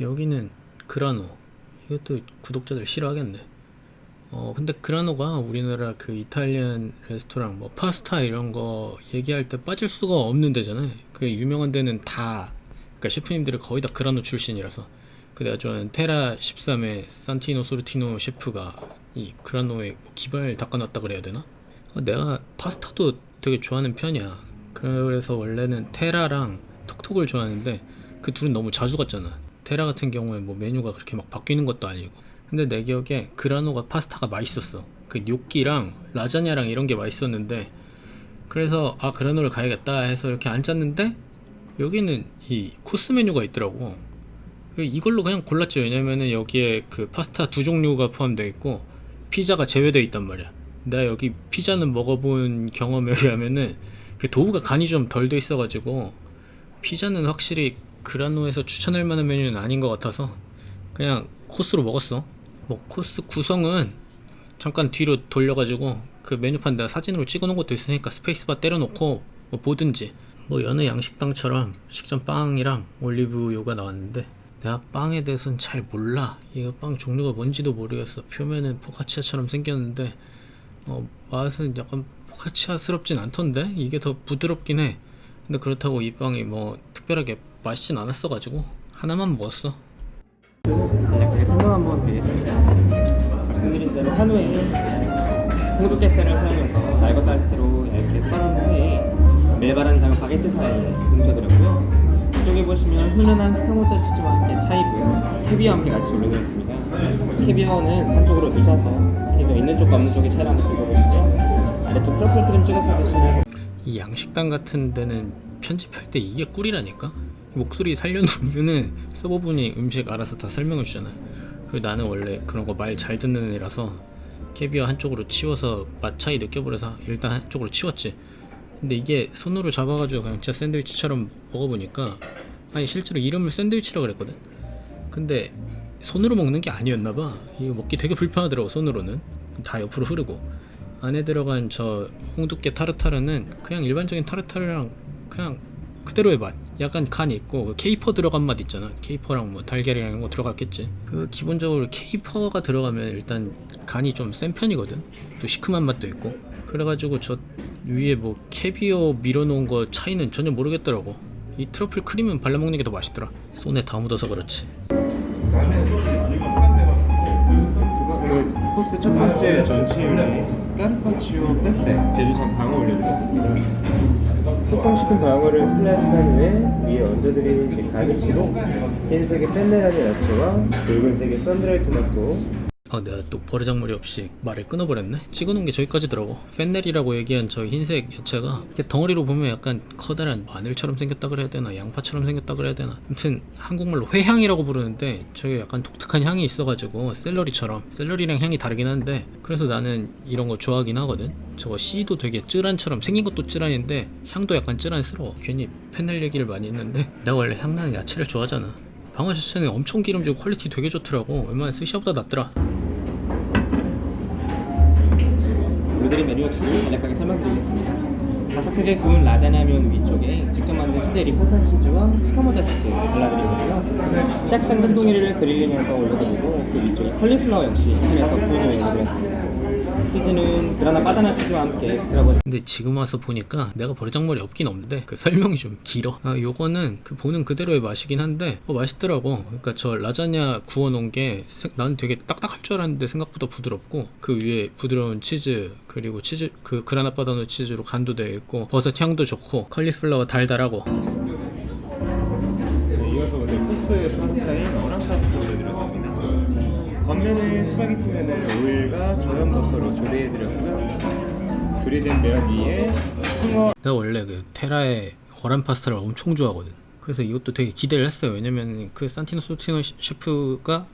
여기는 그라노. 이것도 구독자들 싫어하겠네. 어, 근데 그라노가 우리나라 그 이탈리안 레스토랑, 뭐 파스타 이런 거 얘기할 때 빠질 수가 없는 데잖아요. 그 유명한 데는 다, 그러니까 셰프님들이 거의 다 그라노 출신이라서. 그 내가 좋아하는 테라 13의 산티노 소르티노 셰프가 이 그라노에 뭐 기발 닦아놨다 그래야 되나? 어, 내가 파스타도 되게 좋아하는 편이야. 그래서 원래는 테라랑 톡톡을 좋아하는데 그 둘은 너무 자주 갔잖아. 테라 같은 경우에 뭐 메뉴가 그렇게 막 바뀌는 것도 아니고. 근데 내 기억에 그라노가 파스타가 맛있었어. 그 뇨끼랑 라자냐랑 이런 게 맛있었는데 그래서 아 그라노를 가야겠다 해서 이렇게 앉았는데 여기는 이 코스 메뉴가 있더라고. 이걸로 그냥 골랐지 왜냐면은 여기에 그 파스타 두 종류가 포함되어 있고 피자가 제외되어 있단 말이야. 나 여기 피자는 먹어본 경험에 의하면은 그 도우가 간이 좀 덜 돼 있어가지고 피자는 확실히 그라노에서 추천할 만한 메뉴는 아닌 것 같아서 그냥 코스로 먹었어. 뭐 코스 구성은 잠깐 뒤로 돌려가지고 그 메뉴판 내가 사진으로 찍어놓은 것도 있으니까 스페이스바 때려놓고 뭐 보든지 뭐 여느 양식당처럼 식전 빵이랑 올리브유가 나왔는데 내가 빵에 대해서는 잘 몰라. 이거 빵 종류가 뭔지도 모르겠어. 표면은 포카치아처럼 생겼는데 어, 맛은 약간 포카치아스럽진 않던데 이게 더 부드럽긴 해. 근데 그렇다고 이 빵이 뭐 특별하게 맛있진 않았어가지고 하나만 먹었어. 간략하게 설명 한번 드리겠습니다. 말씀드린 대로 한우에 홍두깨살을 사용해서 날거 상태로 얇게 썰은 후에 밀바란 장은 바게트 사이에 뭉쳐드렸고요. 이쪽에 보시면 훈연한 스카모자 치즈와 함께 차이브, 캐비어와 함께 같이 올려드렸습니다. 캐비어는 한쪽으로 미셔서 캐비어 있는 쪽과 없는 쪽에 차이를 한번 들어보시고요. 아래쪽 트러플 크림 찍어서 드시면 이 양식당 같은 데는 편집할 때 이게 꿀이라니까? 목소리 살려놓으면은 서버분이 음식 알아서 다 설명해 주잖아. 그리고 나는 원래 그런 거 말 잘 듣는 애라서 캐비어 한쪽으로 치워서 맛 차이 느껴버려서 일단 한쪽으로 치웠지. 근데 이게 손으로 잡아가지고 그냥 진짜 샌드위치처럼 먹어보니까 아니 실제로 이름을 샌드위치라 그랬거든. 근데 손으로 먹는 게 아니었나 봐. 이거 먹기 되게 불편하더라고 손으로는 다 옆으로 흐르고 안에 들어간 저 홍두깨 타르타르는 그냥 일반적인 타르타르랑 그냥 그대로의 맛. 약간 간이 있고 그 케이퍼 들어간 맛 있잖아. 케이퍼랑 뭐 달걀이랑 이런 거 들어갔겠지. 그 기본적으로 케이퍼가 들어가면 일단 간이 좀 센 편이거든. 또 시큼한 맛도 있고. 그래가지고 저 위에 뭐 캐비어 밀어놓은 거 차이는 전혀 모르겠더라고. 이 트러플 크림은 발라먹는 게 더 맛있더라. 손에 다 묻어서 그렇지. 오늘 코스 첫 번째 전체용에 까르파치오 빼세 제주산 방어 올려드렸습니다. 숙성시킨 방어를 슬라이스한 후에 위에 얹어드린 가니쉬로 흰색의 펜네라니 야채와 붉은색의 썬드라이 토마토 아, 내가 또 버르장머리 없이 말을 끊어버렸네. 찍어놓은 게 저기까지더라고. 펜넬이라고 얘기한 저 흰색 야채가 덩어리로 보면 약간 커다란 마늘처럼 생겼다 그래야 되나, 양파처럼 생겼다 그래야 되나. 아무튼 한국말로 회향이라고 부르는데 저게 약간 독특한 향이 있어가지고 샐러리처럼 샐러리랑 향이 다르긴 한데 그래서 나는 이런 거 좋아하긴 하거든. 저거 씨도 되게 쯔란처럼 생긴 것도 쯔란인데 향도 약간 쯔란스러워. 괜히 펜넬 얘기를 많이 했는데 내가 원래 향나는 야채를 좋아하잖아. 자체는 엄청 기름지고 퀄리티 되게 좋더라고. 웬만한 스시보다 낫더라. 올드린 메뉴 역시 간략하게 설명드리겠습니다. 바삭하게 구운 라자냐면 위쪽에 직접 만든 수제 리코타 치즈와 스카모자 치즈 발라드리고요. 샥 쌍둥이를 그릴링해서 올려드리고 그 위쪽에 컬리플라워 역시 햄에서 구운 올려드렸습니다. 치즈는 그라나 바다나 치즈와 함께 엑스트라 버전 근데 지금 와서 보니까 내가 버르장머리 없긴 없는데 그 설명이 좀 길어. 아, 요거는 그 보는 그대로의 맛이긴 한데 어, 맛있더라고. 그러니까 저 라자냐 구워 놓은 게 생- 나는 되게 딱딱할 줄 알았는데 생각보다 부드럽고 그 위에 부드러운 치즈 그리고 치즈 그 그라나 바다노 치즈로 간도 되어 있고 버섯 향도 좋고 컬리플라워 달달하고 네, 이어서 오늘 코스 파스 면을 스파게티 면을 오일과 저염 버터로 조리해드렸고요. 조리된 면 위에 숭어 내가 원래 그 테라의 어란 파스타를 엄청 좋아하거든. 그래서 이것도 되게 기대를 했어요. 왜냐면 그 산티노 소티노 시- 셰프가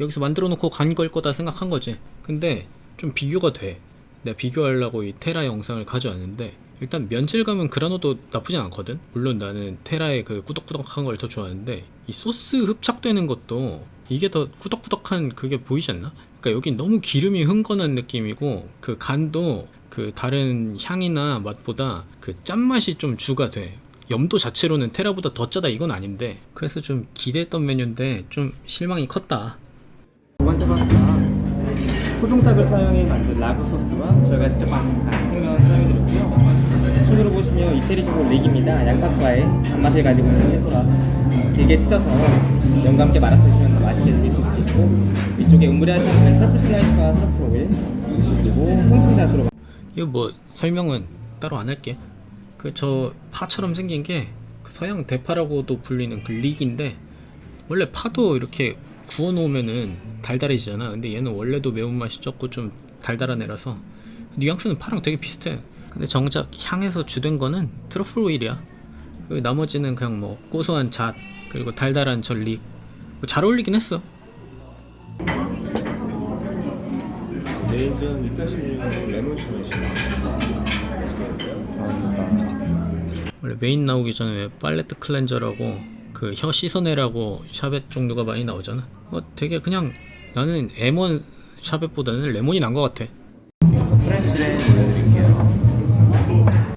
여기서 만들어 놓고 간 걸 거다 생각한 거지. 근데 좀 비교가 돼. 내가 비교하려고 이 테라 영상을 가져왔는데 일단 면질감은 그라노도 나쁘진 않거든. 물론 나는 테라의 그 꾸덕꾸덕한 걸 더 좋아하는데 이 소스 흡착되는 것도 이게 더 꾸덕꾸덕한 그게 보이지 않나? 그러니까 여기 너무 기름이 흥건한 느낌이고 그 간도 그 다른 향이나 맛보다 그 짠맛이 좀 주가 돼. 염도 자체로는 테라보다 더 짜다 이건 아닌데 그래서 좀 기대했던 메뉴인데 좀 실망이 컸다 두 번째 파스타 토종닭을 사용해 만든 라구 소스와 저희가 직접 만든 생면 사용해드렸고요. 우측으로 보시면 이태리식으로 릭입니다. 양파과의 단맛을 가지고 있는 채소라 길게 찢어서 함께 말아서 드시면 더 맛있게 드실 수 있고 위쪽에 음브리아 샤브는 트러플 슬라이스와 트러플 오일 그리고 홍청자수로. 이거 뭐 설명은 따로 안 할게. 그 저 파처럼 생긴 게 그 서양 대파라고도 불리는 그 릭인데 원래 파도 이렇게 구워 놓으면은 달달해지잖아. 근데 얘는 원래도 매운맛이 적고 좀 달달한 애라서 뉘앙스는 파랑 되게 비슷해. 근데 정작 향에서 주된 거는 트러플 오일이야. 그 나머지는 그냥 뭐 고소한 잣 그리고 달달한 전릭 뭐 잘 어울리긴 했어 메인전 밑가시는 레몬 샤벳이요. 원래 메인 나오기 전에 왜 팔레트 클렌저라고 그 혀 씻어내라고 샤벳 종류가 많이 나오잖아. 어 되게 그냥 나는 M1 샤벳보다는 레몬이 난 것 같아.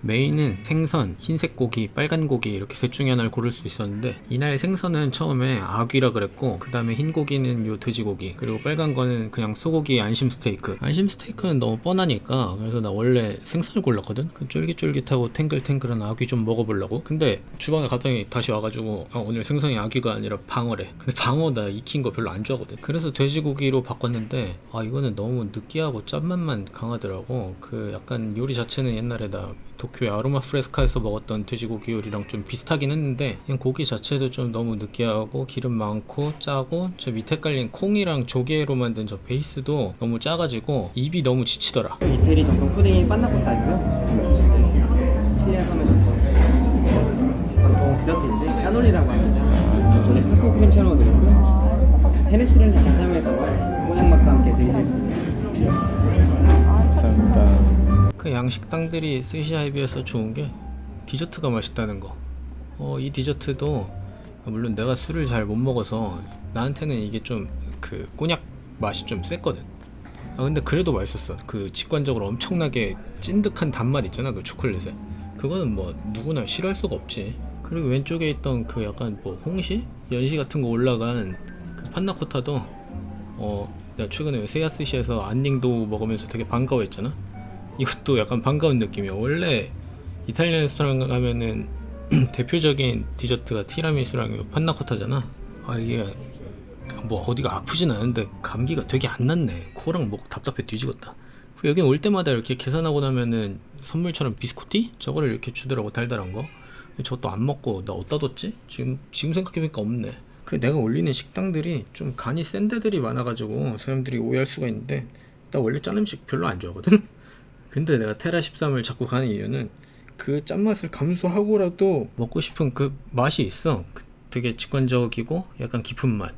메인은 생선, 흰색 고기, 빨간 고기 이렇게 셋 중에 하나를 고를 수 있었는데 이날 생선은 처음에 아귀라 그랬고 그 다음에 흰 고기는 요 돼지고기 그리고 빨간 거는 그냥 소고기 안심 스테이크. 안심 스테이크는 너무 뻔하니까 그래서 나 원래 생선을 골랐거든? 그 쫄깃쫄깃하고 탱글탱글한 아귀 좀 먹어보려고. 근데 주방에 갔더니 다시 와가지고 어, 오늘 생선이 아귀가 아니라 방어래. 근데 방어 나 익힌 거 별로 안 좋아하거든. 그래서 돼지고기로 바꿨는데 아 이거는 너무 느끼하고 짠맛만 강하더라고. 그 약간 요리 자체는 옛날에 나 도쿄의 아로마 프레스카에서 먹었던 돼지고기 요리랑 좀 비슷하긴 했는데 그냥 고기 자체도 좀 너무 느끼하고 기름 많고 짜고 저 밑에 깔린 콩이랑 조개로 만든 저 베이스도 너무 짜가지고 입이 너무 지치더라 이태리 전통 푸딩이 판나코타고요. 시칠리아 섬의 전통 전통 디저트인데 까놀리라고 합니다. 저는 타코 크림 채널 드렸고요. 헤네시를 사용해서 꼬냑 맛과 함께 드실 수 있습니다. 감사합니다. 그 양식당들이 스시아에 비해서 좋은 게 디저트가 맛있다는 거. 어, 이 디저트도 물론 내가 술을 잘 못 먹어서 나한테는 이게 좀 그 꼬냑 맛이 좀 셌거든. 아 근데 그래도 맛있었어. 그 직관적으로 엄청나게 찐득한 단맛 있잖아 그 초콜릿에. 그거는 뭐 누구나 싫어할 수가 없지. 그리고 왼쪽에 있던 그 약간 뭐 홍시, 연시 같은 거 올라간 그 판나코타도 어 내가 최근에 왜 세야스시에서 안닝도 먹으면서 되게 반가워했잖아. 이것도 약간 반가운 느낌이야. 원래 이탈리안 레스토랑 가면은 대표적인 디저트가 티라미수랑 요 판나코타잖아. 아 이게 뭐 어디가 아프진 않은데 감기가 되게 안 났네. 코랑 목 답답해. 그 여기 올 때마다 이렇게 계산하고 나면은 선물처럼 비스코티 저거를 이렇게 주더라고 달달한 거. 저것도 안 먹고 나 어디다 뒀지? 지금 지금 생각해보니까 없네. 그 내가 올리는 식당들이 좀 간이 센 데들이 많아가지고 사람들이 오해할 수가 있는데 나 원래 짠 음식 별로 안 좋아하거든. 근데 내가 테라 13을 자꾸 가는 이유는 그 짠맛을 감수하고라도 먹고 싶은 그 맛이 있어. 그 되게 직관적이고 약간 깊은 맛.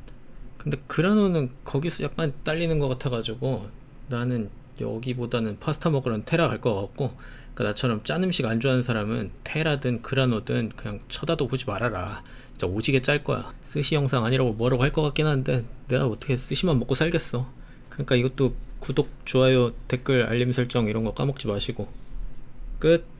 근데 그라노는 거기서 약간 딸리는 것 같아가지고 나는 여기보다는 파스타 먹으러 테라 갈 것 같고 그러니까 나처럼 짠 음식 안 좋아하는 사람은 테라든 그라노든 그냥 쳐다도 보지 말아라. 진짜 오지게 짤 거야. 스시 영상 아니라고 뭐라고 할 것 같긴 한데 내가 어떻게 스시만 먹고 살겠어. 그러니까 이것도 구독, 좋아요, 댓글, 알림 설정 이런 거 까먹지 마시고 끝.